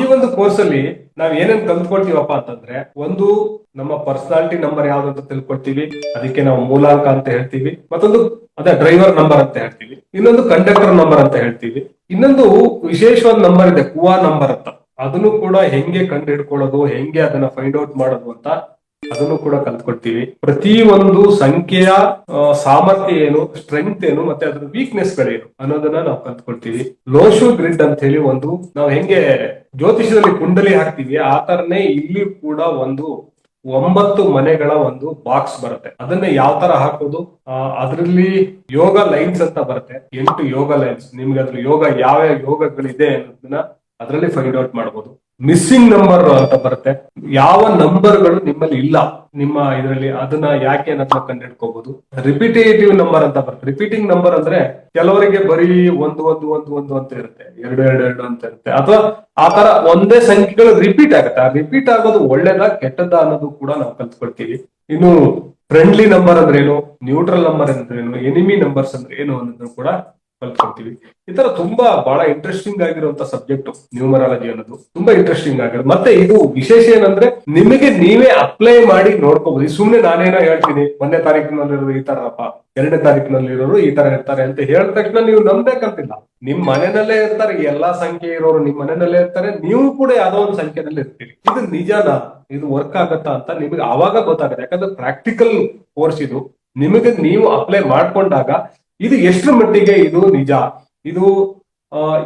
ಈ ಒಂದು ಕೋರ್ಸ್ ಅಲ್ಲಿ ನಾವ್ ಏನೇನ್ ಕಲ್ತ್ಕೊಳ್ತೀವಪ್ಪ ಅಂತಂದ್ರೆ, ಒಂದು, ನಮ್ಮ ಪರ್ಸನಾಲಿಟಿ ನಂಬರ್ ಯಾವ್ದು ಅಂತ ತಿಳ್ಕೊಳ್ತೀವಿ, ಅದಕ್ಕೆ ನಾವು ಮೂಲಾಂಕ ಅಂತ ಹೇಳ್ತೀವಿ, ಮತ್ತೊಂದು, ಅದೇ ಡ್ರೈವರ್ ನಂಬರ್ ಅಂತ ಹೇಳ್ತೀವಿ, ಇನ್ನೊಂದು ಕಂಡಕ್ಟರ್ ನಂಬರ್ ಅಂತ ಹೇಳ್ತೀವಿ, ಇನ್ನೊಂದು ವಿಶೇಷವಾದ ನಂಬರ್ ಇದೆ, ಕುವಾ ನಂಬರ್ ಅಂತ. ಅದನ್ನು ಕೂಡ ಹೆಂಗೆ ಕಂಡು ಹಿಡ್ಕೊಳ್ಳೋದು, ಹೆಂಗೆ ಅದನ್ನ ಫೈಂಡ್ ಔಟ್ ಮಾಡೋದು ಅಂತ ಅದನ್ನು ಕೂಡ ಕಲ್ತ್ಕೊಳ್ತೀವಿ. ಪ್ರತಿ ಒಂದು ಸಂಖ್ಯೆಯ ಸಾಮರ್ಥ್ಯ ಏನು ಸ್ಟ್ರೆಂತ್ ಏನು, ಮತ್ತೆ ಅದ್ರ ವೀಕ್ನೆಸ್ ಗಳೇನು ಅನ್ನೋದನ್ನ ನಾವು ಕಲ್ತ್ಕೊಳ್ತೀವಿ. ಲೋಶು ಗ್ರಿಡ್ ಅಂತ ಹೇಳಿ ಒಂದು, ನಾವು ಹೆಂಗೆ ಜ್ಯೋತಿಷದಲ್ಲಿ ಕುಂಡಲಿ ಹಾಕ್ತೀವಿ, ಆ ತರನೇ ಇಲ್ಲಿ ಕೂಡ ಒಂದು ಒಂಬತ್ತು ಮನೆಗಳ ಒಂದು ಬಾಕ್ಸ್ ಬರುತ್ತೆ. ಅದನ್ನ ಯಾವ ತರ ಹಾಕೋದು? ಅದರಲ್ಲಿ ಯೋಗ ಲೈನ್ಸ್ ಅಂತ ಬರುತ್ತೆ. ಎಂಟು ಯೋಗ ಲೈನ್ಸ್ ನಿಮ್ಗೆ ಅದ್ರ ಯೋಗ ಯಾವ ಯೋಗಗಳಿದೆ ಅನ್ನೋದನ್ನ ಅದರಲ್ಲಿ ಫೈಂಡ್ ಔಟ್ ಮಾಡಬಹುದು ಮಿಸ್ಸಿಂಗ್ ನಂಬರ್ ಅಂತ ಬರುತ್ತೆ. ಯಾವ ನಂಬರ್ಗಳು ನಿಮ್ಮಲ್ಲಿ ಇಲ್ಲ. ನಿಮ್ಮ ಇದರಲ್ಲಿ ಅದನ್ನ ಯಾಕೆ ಅನ್ನೋದನ್ನ ಕಂಡುಹಿಡ್ಕೋಬಹುದು ರಿಪಿಟೇಟಿವ್ ನಂಬರ್ ಅಂತ ಬರುತ್ತೆ. ರಿಪೀಟಿಂಗ್ ನಂಬರ್ ಅಂದ್ರೆ ಕೆಲವರಿಗೆ ಬರೀ ಒಂದು ಒಂದು ಒಂದು ಒಂದು ಅಂತ ಇರುತ್ತೆ. ಎರಡು ಎರಡು ಎರಡು ಅಂತ ಇರುತ್ತೆ. ಅಥವಾ ಆತರ ತರ ಒಂದೇ ಸಂಖ್ಯೆಗಳು ರಿಪೀಟ್ ಆಗುತ್ತೆ. ಆ ರಿಪೀಟ್ ಆಗೋದು ಒಳ್ಳೇದಾ, ಕೆಟ್ಟದ ಅನ್ನೋದು ಕೂಡ ನಾವು ಕಲ್ತ್ಕೊಳ್ತೀವಿ. ಇನ್ನು ಫ್ರೆಂಡ್ಲಿ ನಂಬರ್ ಅಂದ್ರೆ ಏನು? ನ್ಯೂಟ್ರಲ್ ನಂಬರ್ ಅಂದ್ರೆ ಏನು? ಎನಿಮಿ ನಂಬರ್ಸ್ ಅಂದ್ರೆ ಏನು ಅನ್ನೋದನ್ನು ಕೂಡ ಕಲ್ತ್ಕೊಳ್ತೀವಿ ಈ ತರ ತುಂಬಾ ಬಹಳ ಇಂಟ್ರೆಸ್ಟಿಂಗ್ ಆಗಿರುವಂತ ಸಬ್ಜೆಕ್ಟ್ ನ್ಯೂಮರಾಲಜಿ ಅನ್ನೋದು. ತುಂಬಾ ಇಂಟ್ರೆಸ್ಟಿಂಗ್ ಆಗಿರೋದು. ಮತ್ತೆ ಇದು ವಿಶೇಷ ಏನಂದ್ರೆ ನಿಮಗೆ ನೀವೇ ಅಪ್ಲೈ ಮಾಡಿ ನೋಡ್ಕೋಬಹುದು ಸುಮ್ನೆ ನಾನೇನೋ ಹೇಳ್ತೀನಿ ಒಂದನೇ ತಾರೀಕಿನಲ್ಲಿರೋದು ಈ ತರಪ್ಪ, ಎರಡನೇ ತಾರೀಕಿನಲ್ಲಿರೋರು ಈ ತರ ಇರ್ತಾರೆ ಅಂತ ಹೇಳಿದ ತಕ್ಷಣ ನೀವು ನಂಬೇಕಂತಿಲ್ಲ ನಿಮ್ ಮನೆಯಲ್ಲೇ ಇರ್ತಾರೆ ಎಲ್ಲಾ ಸಂಖ್ಯೆ ಇರೋರು ನಿಮ್ ಮನೆಯಲ್ಲೇ ಇರ್ತಾರೆ, ನೀವು ಕೂಡ ಯಾವ್ದೋ ಒಂದು ಸಂಖ್ಯೆನಲ್ಲಿ ಇರ್ತೀರಿ. ಇದು ನಿಜನಾ? ಇದು ವರ್ಕ್ ಆಗತ್ತಾ ಅಂತ ನಿಮಗೆ ಆವಾಗ ಗೊತ್ತಾಗುತ್ತೆ. ಯಾಕಂದ್ರೆ ಪ್ರಾಕ್ಟಿಕಲ್ ಕೋರ್ಸ್ ಇದು. ನಿಮಗೆ ನೀವು ಅಪ್ಲೈ ಮಾಡ್ಕೊಂಡಾಗ ಇದು ಎಷ್ಟರ ಮಟ್ಟಿಗೆ ಇದು ನಿಜ? ಇದು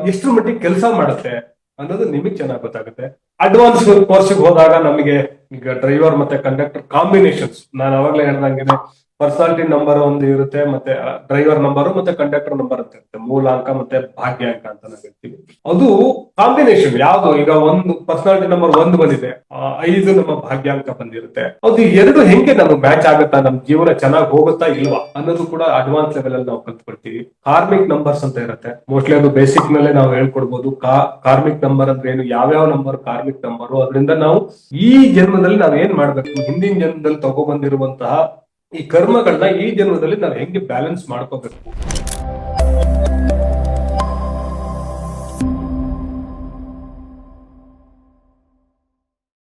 ಎಷ್ಟು ಮಟ್ಟಿಗೆ ಕೆಲಸ ಮಾಡುತ್ತೆ ಅನ್ನೋದು ನಿಮಗೆ ಚೆನ್ನಾಗಿ ಗೊತ್ತಾಗುತ್ತೆ. ಅಡ್ವಾನ್ಸ್ ಕೋರ್ಸ್ಗೆ ಹೋದಾಗ ನಮಗೆ ಈಗ ಡ್ರೈವರ್ ಮತ್ತೆ ಕಂಡಕ್ಟರ್ ಕಾಂಬಿನೇಷನ್ಸ್ ನಾನು ಅವಾಗಲೇ ಹೇಳ್ದಂಗೆ ಪರ್ಸನಾಲಿಟಿ ನಂಬರ್ ಒಂದು ಇರುತ್ತೆ, ಮತ್ತೆ ಡ್ರೈವರ್ ನಂಬರ್ ಮತ್ತೆ ಕಂಡಕ್ಟರ್ ನಂಬರ್ ಅಂತ ಇರುತ್ತೆ. ಮೂಲಾಂಕ ಮತ್ತೆ ಭಾಗ್ಯಾಂಕ ಅಂತ ನಾವು ಹೇಳ್ತೀವಿ. ಅದು ಕಾಂಬಿನೇಷನ್ ಯಾವ್ದು? ಈಗ ಒಂದು ಪರ್ಸನಾಲಿಟಿ ನಂಬರ್ ಒಂದು ಬಂದಿದೆ. ಐದು ನಮ್ಮ ಭಾಗ್ಯ ಅಂಕ ಬಂದಿರುತ್ತೆ. ಅದು ಎರಡು ಹೆಂಗೆ ನಮ್ಗೆ ಮ್ಯಾಚ್ ಆಗುತ್ತಾ? ನಮ್ ಜೀವನ ಚೆನ್ನಾಗಿ ಹೋಗುತ್ತಾ ಇಲ್ವಾ? ಅನ್ನೋದು ಕೂಡ ಅಡ್ವಾನ್ಸ್ ಲೆವೆಲ್ ಅಲ್ಲಿ ನಾವು ಕಲ್ತ್ಕೊಳ್ತೀವಿ ಕಾರ್ಮಿಕ್ ನಂಬರ್ಸ್ ಅಂತ ಇರುತ್ತೆ. ಮೋಸ್ಟ್ಲಿ ಅದು ಬೇಸಿಕ್ ಮೇಲೆ ನಾವು ಕಾ ಕಾರ್ಮಿಕ್ ನಂಬರ್ ಅಂದ್ರೆ ಏನು? ಯಾವ್ಯಾವ ನಂಬರ್ ಕಾರ್ಮಿಕ್ ನಂಬರ್ ಅದರಿಂದ ನಾವು ಈ ಜನ್ಮದಲ್ಲಿ ನಾವು ಏನ್ ಮಾಡ್ಬೇಕು? ಹಿಂದಿನ ಜನ್ಮದಲ್ಲಿ ತಗೊಬಂದಿರುವಂತಹ ಈ ಕರ್ಮಗಳನ್ನ ಈ ಜನ್ಮದಲ್ಲಿ ನಾವು ಹೆಂಗೆ ಬ್ಯಾಲೆನ್ಸ್ ಮಾಡ್ಕೋಬೇಕು?